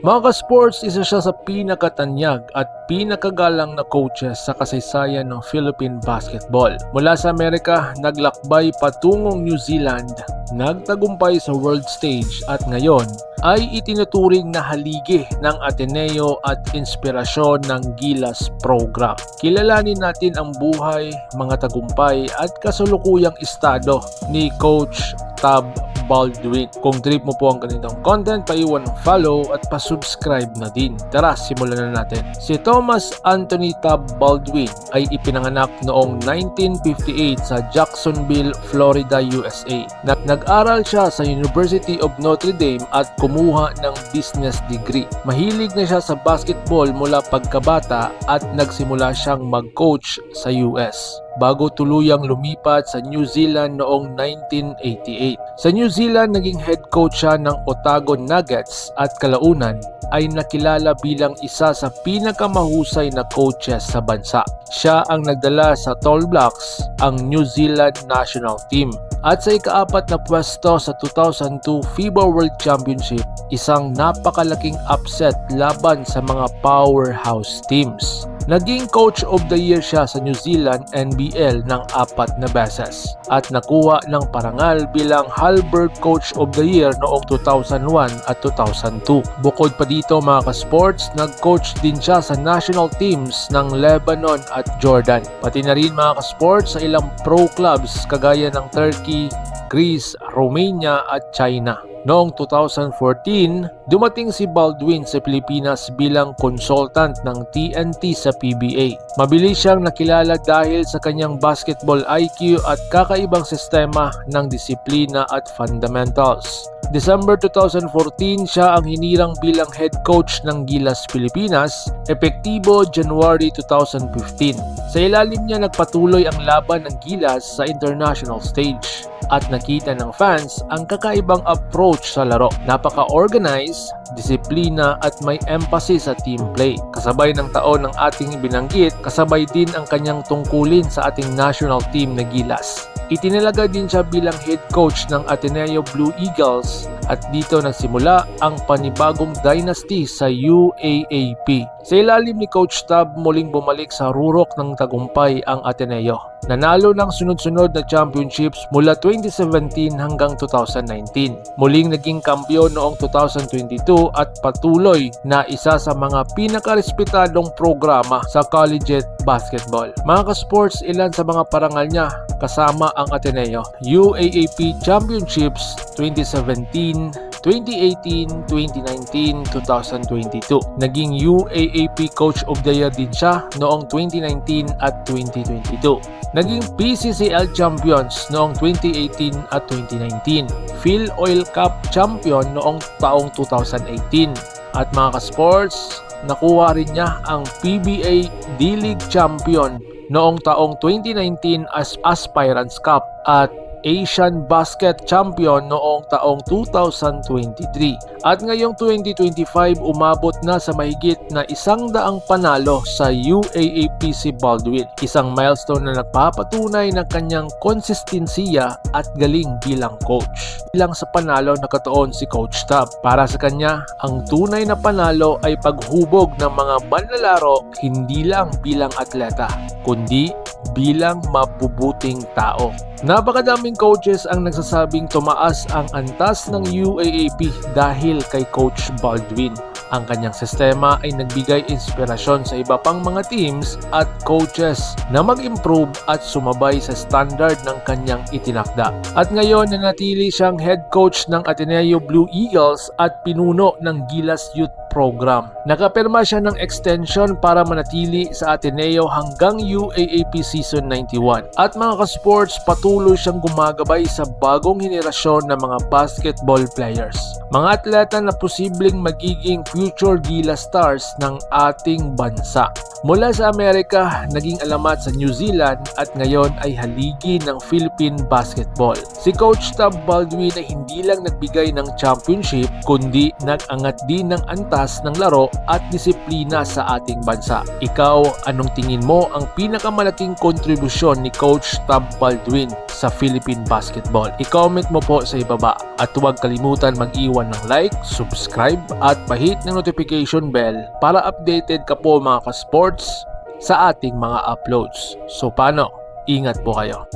Mga ka-sports, isa siya sa pinakatanyag at pinakagalang na coaches sa kasaysayan ng Philippine basketball. Mula sa Amerika, naglakbay patungong New Zealand, nagtagumpay sa world stage at ngayon ay itinuturing na haligi ng Ateneo at inspirasyon ng Gilas program. Kilalanin natin ang buhay, mga tagumpay at kasulukuyang estado ni Coach Tab Baldwin. Kung trip mo po ang ganitong content, paiwan ng follow at pasubscribe na din. Tara, simulan na natin. Si Thomas Anthony Tab Baldwin ay ipinanganak noong 1958 sa Jacksonville, Florida, USA. Nag- nag-aral siya sa University of Notre Dame at kumuha ng business degree. Mahilig na siya sa basketball mula pagkabata at nagsimula siyang mag-coach sa US bago tuluyang lumipat sa New Zealand noong 1988. Sa New Zealand, naging head coach siya ng Otago Nuggets at kalaunan ay nakilala bilang isa sa pinakamahusay na coaches sa bansa. Siya ang nagdala sa Tall Blacks, ang New Zealand national team. At sa ikaapat na pwesto sa 2002 FIBA World Championship, isang napakalaking upset laban sa mga powerhouse teams. Naging Coach of the Year siya sa New Zealand NBL ng apat na beses at nakuha ng parangal bilang Halberg Coach of the Year noong 2001 at 2002. Bukod pa dito mga ka-sports, nag-coach din siya sa national teams ng Lebanon at Jordan. Pati na rin mga ka-sports sa ilang pro clubs kagaya ng Turkey, Greece, Romania at China. Noong 2014, dumating si Baldwin sa Pilipinas bilang consultant ng TNT sa PBA. Mabilis siyang nakilala dahil sa kanyang basketball IQ at kakaibang sistema ng disiplina at fundamentals. December 2014, siya ang hinirang bilang head coach ng Gilas Pilipinas, epektibo January 2015. Sa ilalim niya nagpatuloy ang laban ng Gilas sa international stage at nakita ng fans ang kakaibang approach sa laro. Napaka-organized, disiplina at may emphasis sa team play. Kasabay ng taon ng ating binanggit, kasabay din ang kanyang tungkulin sa ating national team na Gilas. Itinalaga din siya bilang head coach ng Ateneo Blue Eagles at dito nagsimula ang panibagong dynasty sa UAAP. Sa ilalim ni Coach Tab muling bumalik sa rurok ng tagumpay ang Ateneo. Nanalo ng sunod-sunod na championships mula 2017 hanggang 2019. Muling naging kampiyon noong 2022 at patuloy na isa sa mga pinakarespetadong programa sa collegiate basketball. Mga ka-sports, ilan sa mga parangal niya kasama ang Ateneo. UAAP Championships 2017, 2018, 2019, 2022. Naging UAAP Coach of the Year din siya noong 2019 at 2022. Naging PCCL Champions noong 2018 at 2019. Phil Oil Cup Champion noong taong 2018. At mga ka-sports, nakuha rin niya ang PBA D-League Champion noong taong 2019 as Aspirants Cup at Asian Basket Champion noong taong 2023. At ngayong 2025 umabot na sa mahigit na isang daang panalo sa UAAP si Baldwin. Isang milestone na nagpapatunay ng kanyang konsistensiya at galing bilang coach. Bilang sa panalo nakatuon si Coach Tab. Para sa kanya, ang tunay na panalo ay paghubog ng mga manlalaro hindi lang bilang atleta, kundi bilang mabubuting tao. Napakadaming coaches ang nagsasabing tumaas ang antas ng UAAP dahil kay Coach Baldwin. Ang kanyang sistema ay nagbigay inspirasyon sa iba pang mga teams at coaches na mag-improve at sumabay sa standard ng kanyang itinakda. At ngayon nanatili siyang head coach ng Ateneo Blue Eagles at pinuno ng Gilas Youth Program. Nakapirma siya ng extension para manatili sa Ateneo hanggang UAAP Season 91. At mga ka-sports, patuloy siyang gumagabay sa bagong henerasyon ng mga basketball players. Mga atleta na posibleng magiging future Gila stars ng ating bansa. Mula sa Amerika, naging alamat sa New Zealand at ngayon ay haligi ng Philippine basketball. Si Coach Tab Baldwin ay hindi lang nagbigay ng championship kundi nag-angat din ng antas ng laro at disiplina sa ating bansa. Ikaw, anong tingin mo ang pinakamalaking kontribusyon ni Coach Tab Baldwin sa Philippine basketball? I-comment mo po sa ibaba at huwag kalimutan mag-iwan ng like, subscribe at pahit ng notification bell para updated ka po mga ka-sports sa ating mga uploads. So paano? Ingat po kayo.